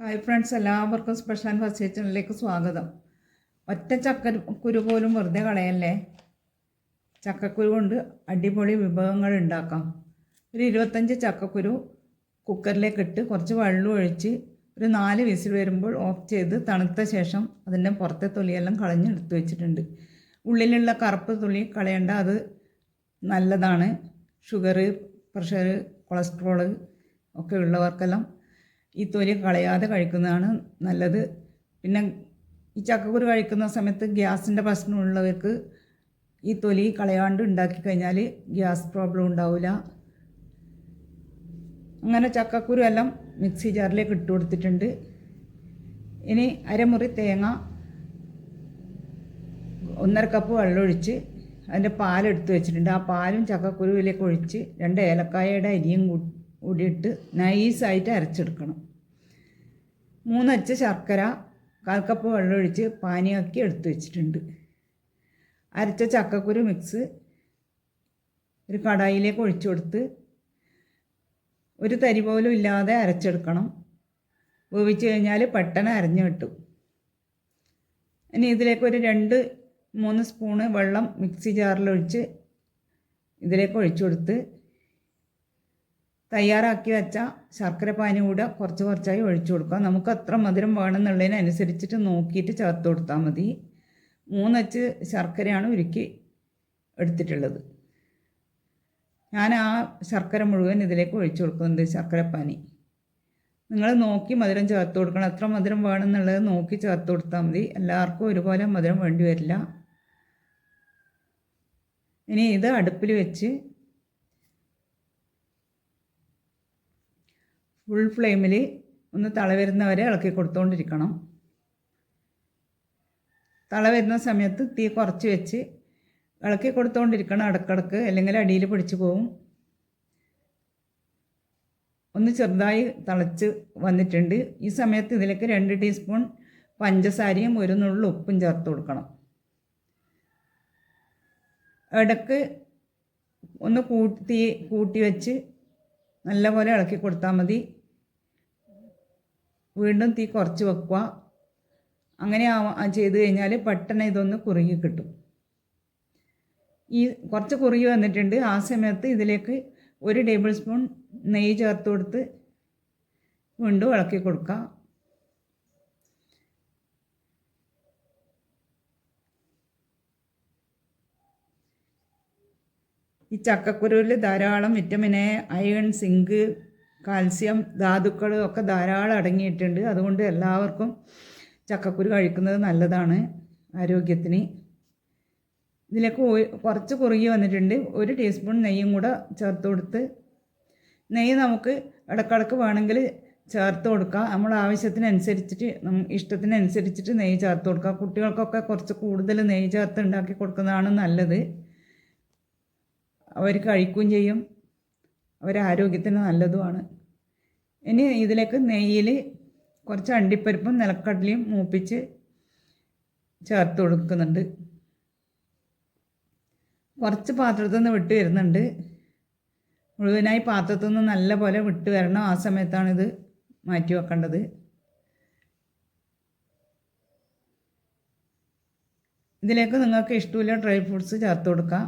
Hi friends എല്ലാവർക്കും special first കിച്ചണിലേക്ക് സ്വാഗതം. ഒറ്റ ചക്ക കുരു പോലും വെറുതെ കളയല്ലേ? ചക്കക്കുരു കൊണ്ട് അടിപൊളി വിഭവങ്ങൾ ഉണ്ടാക്കാം. ഒരു ഇരുപത്തഞ്ച് ചക്കക്കുരു കുക്കറിലേക്ക് ഇട്ട് കുറച്ച് വെള്ളം ഒഴിച്ച് ഒരു നാല് വിസിൽ വരുമ്പോൾ ഓഫ് ചെയ്ത് തണുത്ത ശേഷം അതിന്റെ പുറത്തെ തൊലിയെല്ലാം കളഞ്ഞ് എടുത്തു വെച്ചിട്ടുണ്ട്. ഉള്ളിലുള്ള കറുപ്പ് തൊലി കളയേണ്ട അത് നല്ലതാണ്. ഷുഗർ പ്രഷർ കൊളസ്ട്രോൾ ഒക്കെ ഉള്ളവർക്കെല്ലാം ഈ തൊലി കളയാതെ കഴിക്കുന്നതാണ് നല്ലത്. പിന്നെ ഈ ചക്കക്കുരു കഴിക്കുന്ന സമയത്ത് ഗ്യാസിന്റെ പ്രശ്നമുള്ളവർക്ക് ഈ തൊലി കളയാണ്ട് ഉണ്ടാക്കി കഴിഞ്ഞാൽ ഗ്യാസ് പ്രോബ്ലം ഉണ്ടാവില്ല അങ്ങനെ ചക്കക്കുരു എല്ലാം മിക്സി ജാറിലേക്ക് ഇട്ട് കൊടുത്തിട്ടുണ്ട്. ഇനി അരമുറി തേങ്ങ ഒന്നര കപ്പ് വെള്ളമൊഴിച്ച് അതിന്റെ പാലെടുത്ത് വെച്ചിട്ടുണ്ട്. ആ പാലും ചക്കക്കുരുവിലേക്ക് ഒഴിച്ച് രണ്ട് ഏലക്കായയുടെ അരിയും കൂടി കൂടിയിട്ട് നൈസായിട്ട് അരച്ചെടുക്കണം. മൂന്നച്ച് ശർക്കര കാൽ കപ്പ് വെള്ളമൊഴിച്ച് പാനിയാക്കി എടുത്തു വെച്ചിട്ടുണ്ട്. അരച്ച ചക്കക്കുരു മിക്സ് ഒരു കടായിലേക്ക് ഒഴിച്ചു കൊടുത്ത് ഒരു തരി പോലും ഇല്ലാതെ അരച്ചെടുക്കണം. വേവിച്ച് കഴിഞ്ഞാൽ പെട്ടെന്ന് അരഞ്ഞു കിട്ടും. ഇനി ഇതിലേക്ക് ഒരു രണ്ട് മൂന്ന് സ്പൂണ് വെള്ളം മിക്സി ജാറിലൊഴിച്ച് ഇതിലേക്ക് ഒഴിച്ചു കൊടുത്ത് തയ്യാറാക്കി വെച്ച ശർക്കര പാനി കൂടെ കുറച്ച് കുറച്ചായി ഒഴിച്ചു കൊടുക്കുക നമുക്ക് എത്ര മധുരം വേണമെന്നുള്ളതിനനുസരിച്ചിട്ട് നോക്കിയിട്ട് ചേർത്ത് കൊടുത്താൽ മതി. മൂന്നച്ച് ശർക്കരയാണ് ഉരുക്കി എടുത്തിട്ടുള്ളത്. ഞാൻ ആ ശർക്കര മുഴുവൻ ഇതിലേക്ക് ഒഴിച്ചു കൊടുക്കുന്നുണ്ട് ശർക്കരപ്പാനി നിങ്ങൾ നോക്കി മധുരം ചേർത്ത് കൊടുക്കണം. എത്ര മധുരം വേണമെന്നുള്ളത് നോക്കി ചേർത്ത് കൊടുത്താൽ മതി. എല്ലാവർക്കും ഒരുപോലെ മധുരം വേണ്ടി വരില്ല. ഇനി ഇത് അടുപ്പിൽ വെച്ച് ഫുൾ ഫ്ലെയിമിൽ ഒന്ന് തള വരുന്നവരെ ഇളക്കി കൊടുത്തുകൊണ്ടിരിക്കണം തള വരുന്ന സമയത്ത് തീ കുറച്ച് വെച്ച് ഇളക്കി കൊടുത്തുകൊണ്ടിരിക്കണം ഇടക്കിടക്ക് അല്ലെങ്കിൽ അടിയിൽ പിടിച്ചു പോവും. ഒന്ന് ചെറുതായി തിളച്ച് വന്നിട്ടുണ്ട്. ഈ സമയത്ത് ഇതിലേക്ക് രണ്ട് ടീസ്പൂൺ പഞ്ചസാരയും ഒരു നുള്ളു ഉപ്പും ചേർത്ത് കൊടുക്കണം. ഇടയ്ക്ക് ഒന്ന് കൂട്ടി കൂട്ടി വെച്ച് നല്ലപോലെ ഇളക്കി കൊടുത്താൽ മതി. വീണ്ടും തീ കുറച്ച് വെക്കുക. അങ്ങനെ ചെയ്ത് കഴിഞ്ഞാൽ പെട്ടെന്ന് ഇതൊന്ന് കുറുകി കിട്ടും. ഈ കുറച്ച് കുറുകി വന്നിട്ടുണ്ട്. ആ സമയത്ത് ഇതിലേക്ക് ഒരു ടേബിൾ സ്പൂൺ നെയ്യ് ചേർത്ത് കൊടുത്ത് വീണ്ടും ഇളക്കി കൊടുക്കുക. ഈ ചക്കക്കുരുവിൽ ധാരാളം vitamin A iron zinc calcium ധാതുക്കൾ ഒക്കെ ധാരാളം അടങ്ങിയിട്ടുണ്ട്. അതുകൊണ്ട് എല്ലാവർക്കും ചക്കക്കുരു കഴിക്കുന്നത് നല്ലതാണ് ആരോഗ്യത്തിന്. ഇതിലേക്ക് കുറച്ച് കുറുകി വന്നിട്ടുണ്ട്. ഒരു ടീസ്പൂൺ നെയ്യും കൂടെ ചേർത്ത് കൊടുത്ത് നെയ്യ് നമുക്ക് ഇടക്കിടക്ക് വേണമെങ്കിൽ ചേർത്ത് കൊടുക്കുക നമ്മൾ ആവശ്യത്തിനനുസരിച്ചിട്ട് ഇഷ്ടത്തിനനുസരിച്ചിട്ട് നെയ്യ് ചേർത്ത് കൊടുക്കുക കുട്ടികൾക്കൊക്കെ കുറച്ച് കൂടുതൽ നെയ്യ് ചേർത്ത് ഉണ്ടാക്കി കൊടുക്കുന്നതാണ് നല്ലത്. അവർ കഴിക്കുകയും ചെയ്യും. അവരെ ആരോഗ്യത്തിന് നല്ലതുമാണ്. ഇനി ഇതിലേക്ക് നെയ്യിൽ കുറച്ച് അണ്ടിപ്പരിപ്പും നിലക്കടലയും മൂപ്പിച്ച് ചേർത്ത് കൊടുക്കുന്നുണ്ട്. കുറച്ച് പാത്രത്തിൽ നിന്ന് വിട്ട് വരുന്നുണ്ട്. മുഴുവനായി പാത്രത്തിൽ നിന്ന് നല്ല പോലെ വിട്ട് വരണം. ആ സമയത്താണ് ഇത് മാറ്റി വെക്കേണ്ടത്. ഇതിലേക്ക് നിങ്ങൾക്ക് ഇഷ്ടമില്ല ഡ്രൈ ഫ്രൂട്ട്സ് ചേർത്ത് കൊടുക്കാം.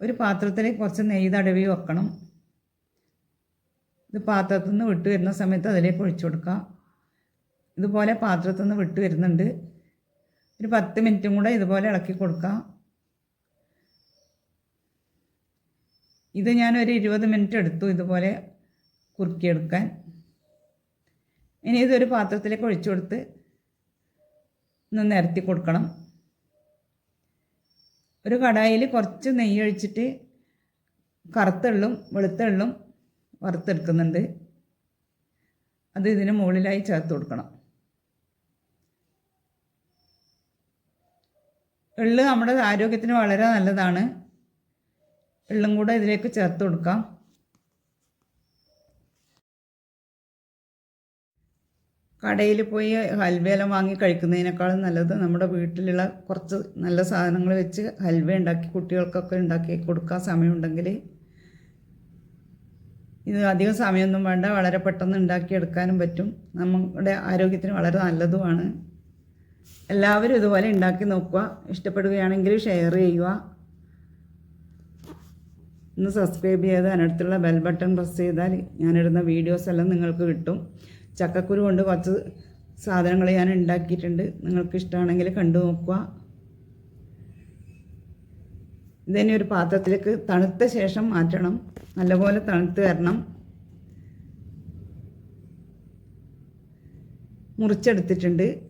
ഒരു പാത്രത്തിൽ കുറച്ച് നെയ്യ് വെക്കണം. ഇത് പാത്രത്തിൽ നിന്ന് വിട്ട് വരുന്ന സമയത്ത് അതിലേക്ക് ഒഴിച്ചു കൊടുക്കാം. ഇതുപോലെ പാത്രത്തിൽ നിന്ന് വിട്ട് വരുന്നുണ്ട്. ഒരു പത്ത് മിനിറ്റും കൂടെ ഇതുപോലെ ഇളക്കി കൊടുക്കാം. ഇത് ഞാൻ ഒരു ഇരുപത് മിനിറ്റ് എടുത്തു ഇതുപോലെ കുറുക്കിയെടുക്കാൻ. ഇനി ഇതൊരു പാത്രത്തിലേക്ക് ഒഴിച്ചു കൊടുത്ത് ഒന്ന് നിരത്തി കൊടുക്കണം. ഒരു കടായിൽ കുറച്ച് നെയ്യ് ഒഴിച്ചിട്ട് കറുത്തുള്ളും വെളുത്തുള്ളും വറുത്തെടുക്കുന്നുണ്ട്. അത് ഇതിന് മുകളിലായി ചേർത്ത് കൊടുക്കണം. എള്ള് നമ്മുടെ ആരോഗ്യത്തിന് വളരെ നല്ലതാണ്. എള്ളും കൂടെ ഇതിലേക്ക് ചേർത്ത് കൊടുക്കാം. കടയിൽ പോയി ഹൽവയെല്ലാം വാങ്ങി കഴിക്കുന്നതിനേക്കാളും നല്ലത് നമ്മുടെ വീട്ടിലുള്ള കുറച്ച് നല്ല സാധനങ്ങൾ വെച്ച് ഹൽവ ഉണ്ടാക്കി കുട്ടികൾക്കൊക്കെ ഉണ്ടാക്കി കൊടുക്കാൻ സമയമുണ്ടെങ്കിൽ ഇത് അധികം സമയമൊന്നും വേണ്ട. വളരെ പെട്ടെന്ന് ഉണ്ടാക്കിയെടുക്കാനും പറ്റും. നമ്മുടെ ആരോഗ്യത്തിന് വളരെ നല്ലതുമാണ്. എല്ലാവരും ഇതുപോലെ ഉണ്ടാക്കി നോക്കുക. ഇഷ്ടപ്പെടുകയാണെങ്കിൽ ഷെയർ ചെയ്യുക. ഒന്ന് സബ്സ്ക്രൈബ് ചെയ്ത് അതിനടുത്തുള്ള ബെൽ ബട്ടൺ പ്രസ് ചെയ്താൽ ഞാനിടുന്ന വീഡിയോസ് എല്ലാം നിങ്ങൾക്ക് കിട്ടും. ചക്കക്കുരു കൊണ്ട് കുറച്ച് സാധനങ്ങൾ ഞാൻ ഉണ്ടാക്കിയിട്ടുണ്ട്. നിങ്ങൾക്ക് ഇഷ്ടമാണെങ്കിൽ കണ്ടു നോക്കുക. ഇതിനെ ഒരു പാത്രത്തിലേക്ക് തണുത്ത ശേഷം മാറ്റണം. നല്ലപോലെ തണുത്ത് വരണം. മുറിച്ചെടുത്തിട്ടുണ്ട്.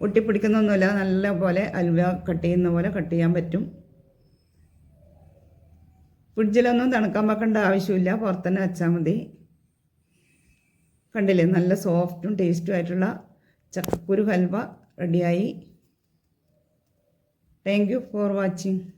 ഒട്ടിപ്പിടിക്കുന്നൊന്നുമില്ല നല്ല പോലെ അൽവ കട്ട് ചെയ്യുന്ന പോലെ കട്ട് ചെയ്യാൻ പറ്റും. ഫ്രിഡ്ജിലൊന്നും തണുക്കാൻ വെക്കേണ്ട ആവശ്യമില്ല. പുറത്തുതന്നെ വെച്ചാൽ മതി. കണ്ടില്ലേ നല്ല സോഫ്റ്റും ടേസ്റ്റും ആയിട്ടുള്ള ചക്കക്കുരു ഹൽവ റെഡിയായി. Thank you for watching